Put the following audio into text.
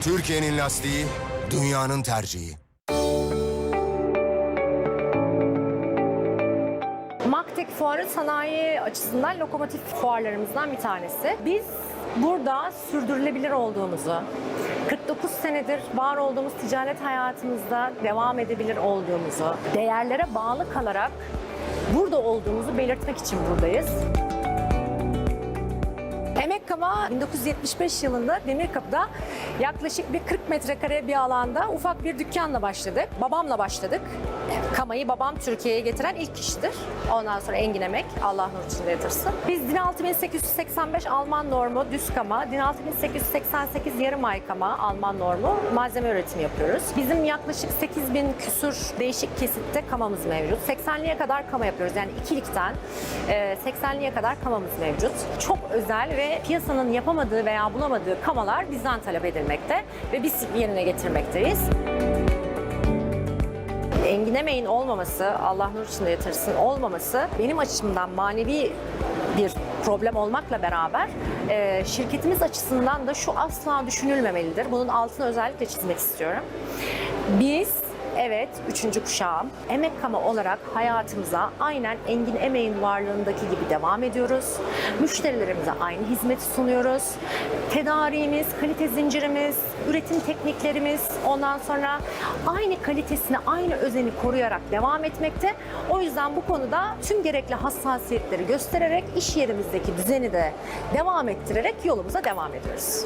Türkiye'nin lastiği, dünyanın tercihi. Maktek Fuarı sanayi açısından lokomotif fuarlarımızdan bir tanesi. Biz burada sürdürülebilir olduğumuzu, 49 senedir var olduğumuz ticaret hayatımızda devam edebilir olduğumuzu, değerlere bağlı kalarak burada olduğumuzu belirtmek için buradayız. Emekkama 1975 yılında Demirkapı'da yaklaşık bir 40 metrekare bir alanda ufak bir dükkanla başladık. Babamla başladık. Kamayı babam Türkiye'ye getiren ilk kişidir. Ondan sonra Engin Emek, Allah nur içinde yatırsın. Biz DIN 6885 Alman normu düz kama, DIN 6888 yarım ay kama Alman normu malzeme üretimi yapıyoruz. Bizim yaklaşık 8000 küsur değişik kesitte kamamız mevcut. 80'liye kadar kama yapıyoruz. Yani ikilikten e, 80'liye kadar kamamız mevcut. Çok özel ve piyasanın yapamadığı veya bulamadığı kamalar bizden talep edilmekte ve biz yerine getirmekteyiz. Engin Emeğin olmaması, Allah nur içinde yatırsın olmaması benim açımdan manevi bir problem olmakla beraber e, şirketimiz açısından da şu asla düşünülmemelidir. Bunun altını özellikle çizmek istiyorum. Biz Evet, üçüncü kuşağım. Emek kama olarak hayatımıza aynen Engin Emeğin varlığındaki gibi devam ediyoruz. Müşterilerimize aynı hizmeti sunuyoruz. Tedariğimiz, kalite zincirimiz, üretim tekniklerimiz ondan sonra aynı kalitesini, aynı özeni koruyarak devam etmekte. O yüzden bu konuda tüm gerekli hassasiyetleri göstererek iş yerimizdeki düzeni de devam ettirerek yolumuza devam ediyoruz.